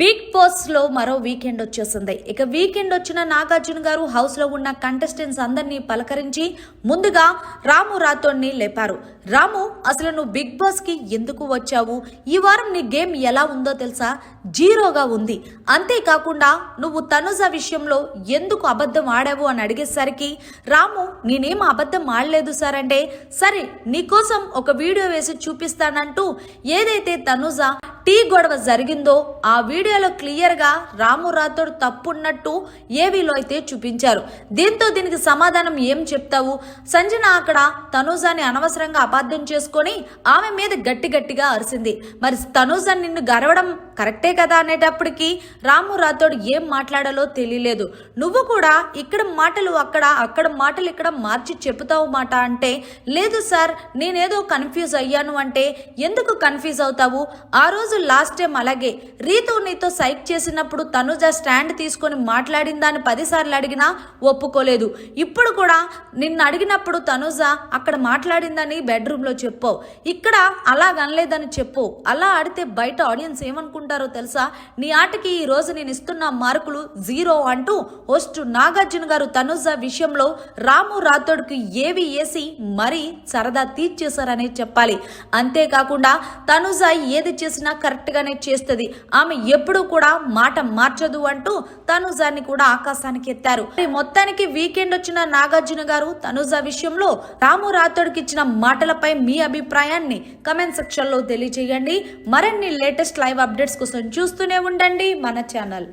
Big బాస్లో మరో weekend వచ్చేసింది. ఇక వీకెండ్ వచ్చిన నాగార్జున గారు హౌస్లో ఉన్న కంటెస్టెంట్స్ అందరినీ పలకరించి ముందుగా రాము రాథోడ్ని లేపారు. రాము అసలు నువ్వు బిగ్ బాస్కి ఎందుకు వచ్చావు? ఈ వారం నీ గేమ్ ఎలా ఉందో తెలుసా? జీరోగా ఉంది. అంతేకాకుండా నువ్వు తనుజ విషయంలో ఎందుకు అబద్ధం ఆడావు? అని అడిగేసరికి రాము నేనేం అబద్ధం ఆడలేదు సార్ అంటే సరే నీకోసం ఒక వీడియో వేసి చూపిస్తానంటూ ఏదైతే తనుజ టీ గొడవ జరిగిందో ఆ వీడియోలో క్లియర్గా రాము రాథోడ్ తప్పున్నట్టు ఏవీలో అయితే చూపించారు. దీంతో దీనికి సమాధానం ఏం చెప్తావు? సంజన అక్కడ తనూజాని అనవసరంగా అపార్థం చేసుకొని ఆమె మీద గట్టి గట్టిగా అరిసింది. మరి తనూజ నిన్ను గరవడం కరెక్టే కదా అనేటప్పటికీ రాము రాథోడ్ ఏం మాట్లాడాలో తెలియలేదు. నువ్వు కూడా ఇక్కడ మాటలు అక్కడ అక్కడ మాటలు ఇక్కడ మార్చి చెబుతావు మాట అంటే లేదు సార్ నేనేదో కన్ఫ్యూజ్ అయ్యాను అంటే ఎందుకు కన్ఫ్యూజ్ అవుతావు? ఆ రోజు లాస్ట్ టైం అలాగే రీతు నీతో సైక్ చేసినప్పుడు తనుజ స్టాండ్ తీసుకొని మాట్లాడిందా అని పదిసార్లు అడిగినా ఒప్పుకోలేదు. ఇప్పుడు కూడా నిన్ను అడిగినప్పుడు తనుజ అక్కడ మాట్లాడిందని బెడ్రూమ్లో చెప్పావు. ఇక్కడ అలా అనలేదని చెప్పు. అలా ఆడితే బయట ఆడియన్స్ ఏమనుకుంటారో తెలుసా? నీ ఆటకి ఈ రోజు నేను ఇస్తున్న మార్కులు జీరో అంటూ హోస్ట్ నాగార్జున గారు తనుజ విషయంలో రాము రాథోడ్కి ఏవి వేసి మరీ సరదా తీర్చేశారనే చెప్పాలి. అంతేకాకుండా తనుజ ఏది చేసినా కరెక్ట్గానే చేస్తుంది. ఆమె ఎప్పుడూ కూడా మాట మార్చదు అంటూ తనుజాన్ని కూడా ఆకాశానికి ఎత్తారు. మొత్తానికి వీకెండ్ వచ్చిన నాగార్జున గారు తనుజ విషయంలో రాము రాథోడ్కి ఇచ్చిన మాటలపై మీ అభిప్రాయాన్ని కమెంట్ సెక్షన్లో తెలియజేయండి. మరిన్ని లేటెస్ట్ లైవ్ అప్డేట్స్ కోసం చూస్తూనే ఉండండి మన ఛానల్.